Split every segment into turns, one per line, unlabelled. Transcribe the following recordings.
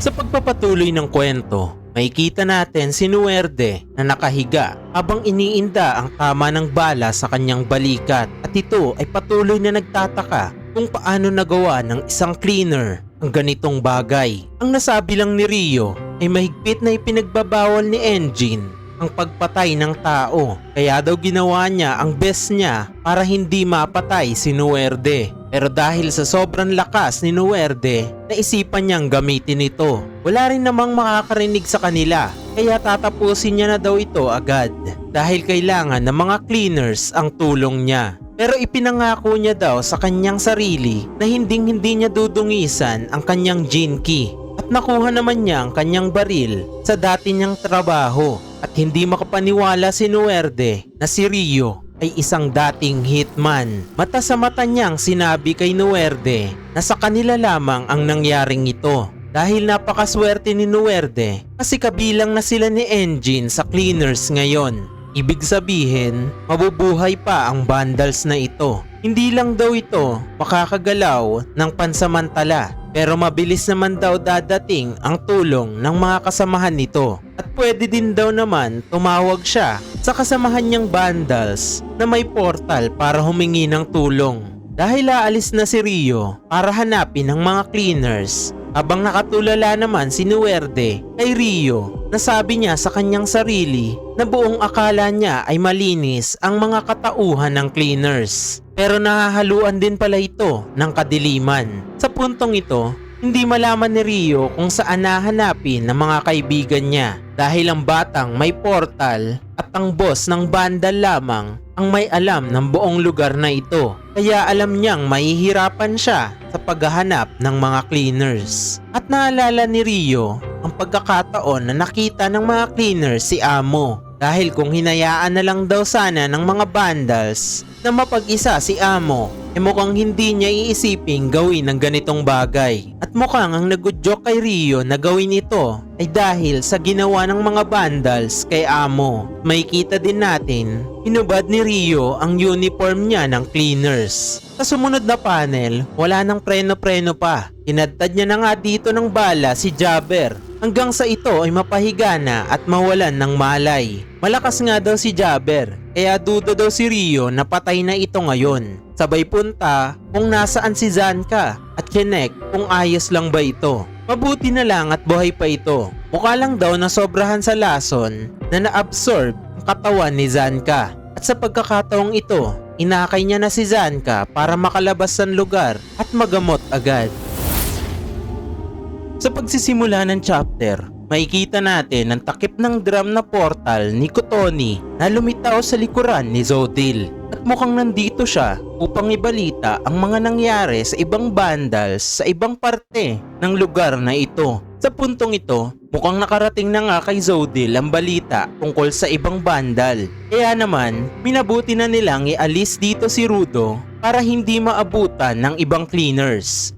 Sa pagpapatuloy ng kwento, makikita natin si Nuerde na nakahiga habang iniinda ang tama ng bala sa kanyang balikat at ito ay patuloy na nagtataka kung paano nagawa ng isang cleaner ang ganitong bagay. Ang nasabi lang ni Rio ay mahigpit na ipinagbabawal ni Engine ang pagpatay ng tao. Kaya daw ginawa niya ang best niya para hindi mapatay si Nuerde. Pero dahil sa sobrang lakas ni Nuerde, naisipan niyang gamitin ito. Wala rin namang makakarinig sa kanila, kaya tatapusin niya na daw ito agad. Dahil kailangan ng mga cleaners ang tulong niya. Pero ipinangako niya daw sa kanyang sarili na hinding hindi niya dudungisan ang kanyang gene key. At nakuha naman niya ang kanyang baril sa dati niyang trabaho. At hindi makapaniwala si Nuerde na si Rio ay isang dating hitman. Mata sa mata niyang sinabi kay Nuerde na sa kanila lamang ang nangyaring ito. Dahil napakaswerte ni Nuerde kasi kabilang na sila ni Engine sa cleaners ngayon. Ibig sabihin, mabubuhay pa ang vandals na ito. Hindi lang daw ito makakagalaw ng pansamantala pero mabilis naman daw dadating ang tulong ng mga kasamahan nito. At pwede din daw naman tumawag siya sa kasamahan niyang vandals na may portal para humingi ng tulong. Dahil aalis na si Rio para hanapin ang mga cleaners habang nakatulala naman si Nuerde kay Rio na sabi niya sa kanyang sarili na buong akala niya ay malinis ang mga katauhan ng cleaners. Pero nahahaluan din pala ito ng kadiliman. Sa puntong ito, hindi malaman ni Rio kung saan nahanapin ng mga kaibigan niya dahil ang batang may portal at ang boss ng bandal lamang ang may alam ng buong lugar na ito. Kaya alam niyang mahihirapan siya sa paghahanap ng mga cleaners. At naalala ni Rio ang pagkakataon na nakita ng mga cleaners si Amo. Dahil kung hinayaan na lang daw sana ng mga vandals na mapag-isa si Amo, e mukhang hindi niya iisiping gawin ng ganitong bagay. At mukhang ang nagudyok kay Rio na gawin ito ay dahil sa ginawa ng mga vandals kay Amo. May kita din natin, hinubad ni Rio ang uniform niya ng cleaners. Sa sumunod na panel, wala nang preno-preno pa. Hinadtad niya na nga dito ng bala si Jabber hanggang sa ito ay mapahiga na at mawalan ng malay. Malakas nga daw si Jabber, kaya duda daw si Rio na patay na ito ngayon. Sabay punta kung nasaan si Zanka at chinek kung ayos lang ba ito. Mabuti na lang at buhay pa ito. Mukha lang daw na sobrahan sa lason na na-absorb ang katawan ni Zanka. At sa pagkakataong ito, inakay niya na si Zanka para makalabas ng lugar at magamot agad. Sa pagsisimula ng chapter, makikita natin ang takip ng drum na portal ni Kotoni na lumitaw sa likuran ni Zodil. At mukhang nandito siya upang ibalita ang mga nangyari sa ibang bandals sa ibang parte ng lugar na ito. Sa puntong ito, mukhang nakarating na nga kay Zodil ang balita tungkol sa ibang bandal. Kaya naman, minabuti na nilang ialis dito si Rudo para hindi maabutan ng ibang cleaners.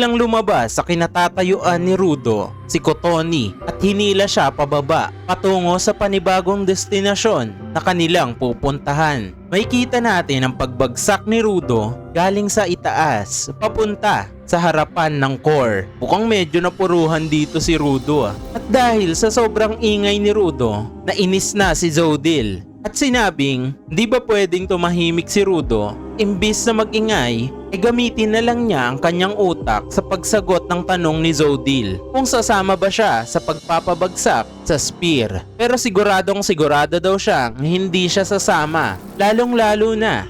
Biglang lumabas sa kinatatayuan ni Rudo, si Kotoni at hinila siya pababa patungo sa panibagong destinasyon na kanilang pupuntahan. Makikita natin ang pagbagsak ni Rudo galing sa itaas papunta sa harapan ng core. Mukhang medyo napuruhan dito si Rudo ah. At dahil sa sobrang ingay ni Rudo, nainis na si Zodil at sinabing, di ba pwedeng tumahimik si Rudo? Imbis na magingay, ay gamitin na lang niya ang kanyang utak sa pagsagot ng tanong ni Zodil kung sasama ba siya sa pagpapabagsak sa spear. Pero siguradong sigurado daw siya hindi siya sasama, lalong lalo na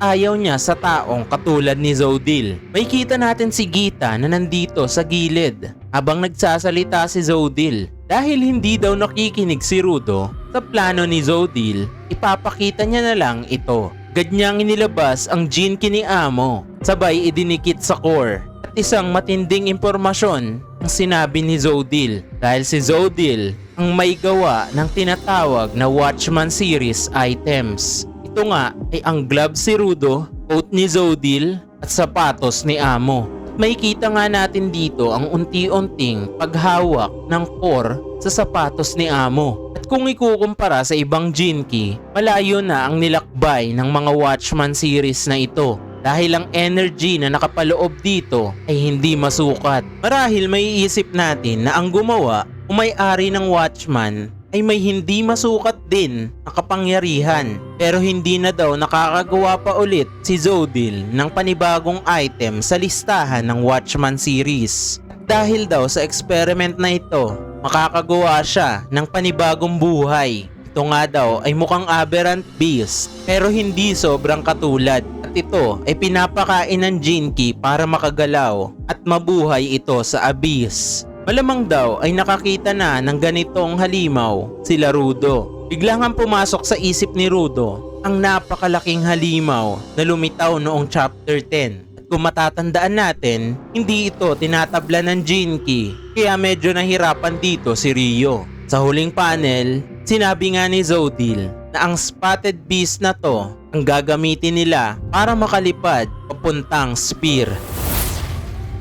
ayaw niya sa taong katulad ni Zodil. May kita natin si Gita na nandito sa gilid habang nagsasalita si Zodil. Dahil hindi daw nakikinig si Rudo sa plano ni Zodil, ipapakita niya na lang ito. Ganyang inilabas ang gene ni Amo, sabay idinikit sa core. At isang matinding impormasyon ang sinabi ni Zodil dahil si Zodil ang may gawa ng tinatawag na Watchman series items. Ito nga ay ang glove si Rudo, coat ni Zodil at sapatos ni Amo. Makikita nga natin dito ang unti-unting paghawak ng core sa sapatos ni Amo. At kung ikukumpara sa ibang Jinki, malayo na ang nilakbay ng mga Watchman series na ito. dahil ang energy na nakapaloob dito ay hindi masukat. Marahil may iisip natin na ang gumawa o may-ari ng Watchman ay may hindi masukat din na kapangyarihan. Pero hindi na daw nakakagawa pa ulit si Zodil ng panibagong item sa listahan ng Watchman series. Dahil daw sa experiment na ito, makakagawa siya ng panibagong buhay. Ito nga daw ay mukhang aberrant beast pero hindi sobrang katulad at ito ay pinapakain ng Jinky para makagalaw at mabuhay ito sa abyss. Malamang daw ay nakakita na ng ganitong halimaw sila Rudo. Biglang ang pumasok sa isip ni Rudo ang napakalaking halimaw na lumitaw noong chapter 10. At kung matatandaan natin, hindi ito tinatabla ng Jinky kaya medyo nahirapan dito si Rio. Sa huling panel, sinabi nga ni Zodil na ang spotted beast na to ang gagamitin nila para makalipad papuntang spear.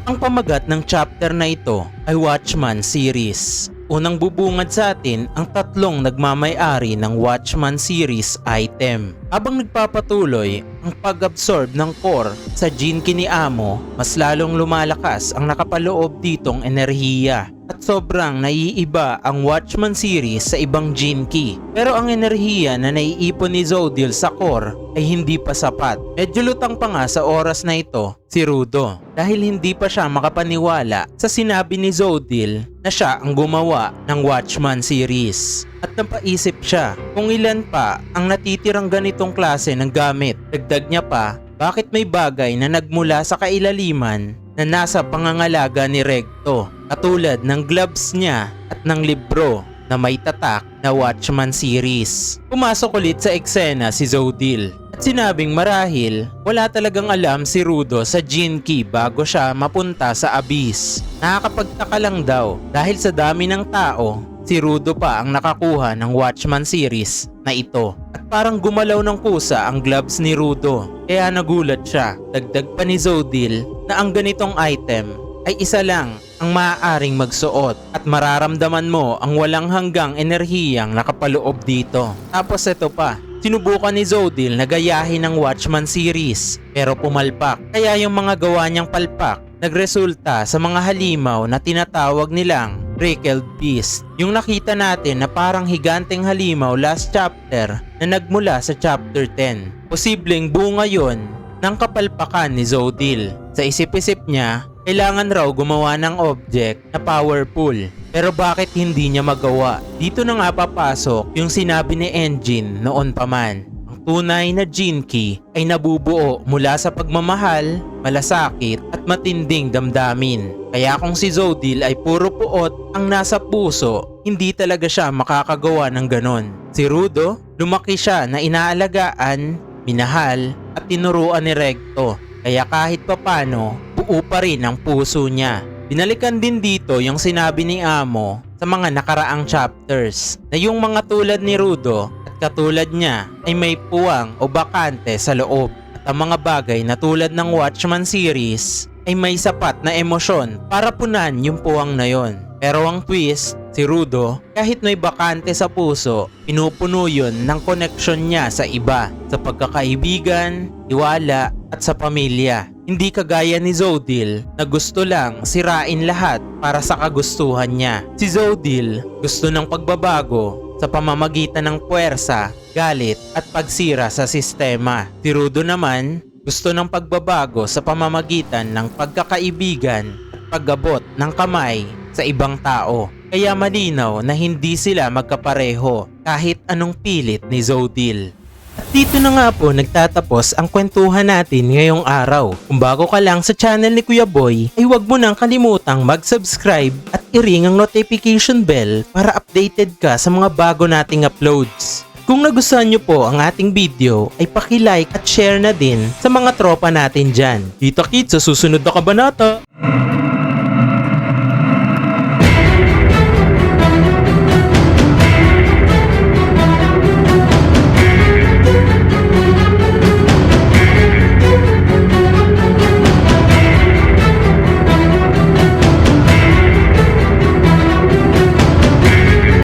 Ang pamagat ng chapter na ito ay Watchman series. Unang bubungad sa atin ang tatlong nagmamay-ari ng Watchman series item. Habang nagpapatuloy ang pag-absorb ng core sa Jinki ni Amo, mas lalong lumalakas ang nakapaloob ditong enerhiya at sobrang naiiba ang Watchman series sa ibang Jinki. Pero ang enerhiya na naiipon ni Zodil sa core ay hindi pa sapat. Medyo lutang pa nga sa oras na ito si Rudo dahil hindi pa siya makapaniwala sa sinabi ni Zodil na siya ang gumawa ng Watchman series. At napaisip siya kung ilan pa ang natitirang ganitong klase ng gamit. Dagdag niya pa, bakit may bagay na nagmula sa kailaliman na nasa pangangalaga ni Recto katulad ng gloves niya at ng libro na may tatak na Watchman series. Pumasok ulit sa eksena si Zodil at sinabing marahil wala talagang alam si Rudo sa Jinki bago siya mapunta sa Abyss. Nakakapagtaka lang daw dahil sa dami ng tao si Rudo pa ang nakakuha ng Watchman series na ito. At parang gumalaw ng kusa ang gloves ni Rudo. Kaya nagulat siya. Dagdag pa ni Zodil na ang ganitong item ay isa lang ang maaaring magsuot at mararamdaman mo ang walang hanggang enerhiyang nakapaloob dito. Tapos ito pa, sinubukan ni Zodil na gayahin ng Watchman series pero pumalpak. Kaya yung mga gawa niyang palpak nagresulta sa mga halimaw na tinatawag nilang Wrinkled Beast. Yung nakita natin na parang higanteng halimaw last chapter na nagmula sa chapter 10. Posibleng bunga yon ng kapalpakan ni Zodil. Sa isip-isip niya, kailangan raw gumawa ng object na powerful. Pero bakit hindi niya magawa? Dito na nga papasok yung sinabi ni Engine noon pa man. Tunay na Jinki ay nabubuo mula sa pagmamahal, malasakit at matinding damdamin. Kaya kung si Zodil ay puro puot ang nasa puso, hindi talaga siya makakagawa ng ganon. Si Rudo, lumaki siya na inaalagaan, minahal at tinuruan ni Recto. Kaya kahit papano, buo pa rin ang puso niya. Binalikan din dito yung sinabi ni Amo sa mga nakaraang chapters na yung mga tulad ni Rudo katulad niya ay may puwang o bakante sa loob. At ang mga bagay na tulad ng Watchman series ay may sapat na emosyon para punan yung puwang na yon. Pero ang twist, si Rudo, kahit may bakante sa puso, pinupuno yun ng koneksyon niya sa iba, sa pagkakaibigan, tiwala, at sa pamilya. Hindi kagaya ni Zodil na gusto lang sirain lahat para sa kagustuhan niya. Si Zodil gusto ng pagbabago sa pamamagitan ng puwersa, galit at pagsira sa sistema. Si Rudo naman gusto ng pagbabago sa pamamagitan ng pagkakaibigan at pagabot ng kamay sa ibang tao. Kaya malinaw na hindi sila magkapareho kahit anong pilit ni Zodil. At dito na nga po nagtatapos ang kwentuhan natin ngayong araw. Kung bago ka lang sa channel ni Kuya Boy, ay huwag mo nang kalimutang mag-subscribe at i-ring ang notification bell para updated ka sa mga bago nating uploads. Kung nagustuhan nyo po ang ating video, ay paki-like at share na din sa mga tropa natin dyan. Kita kits sa susunod na kabanata!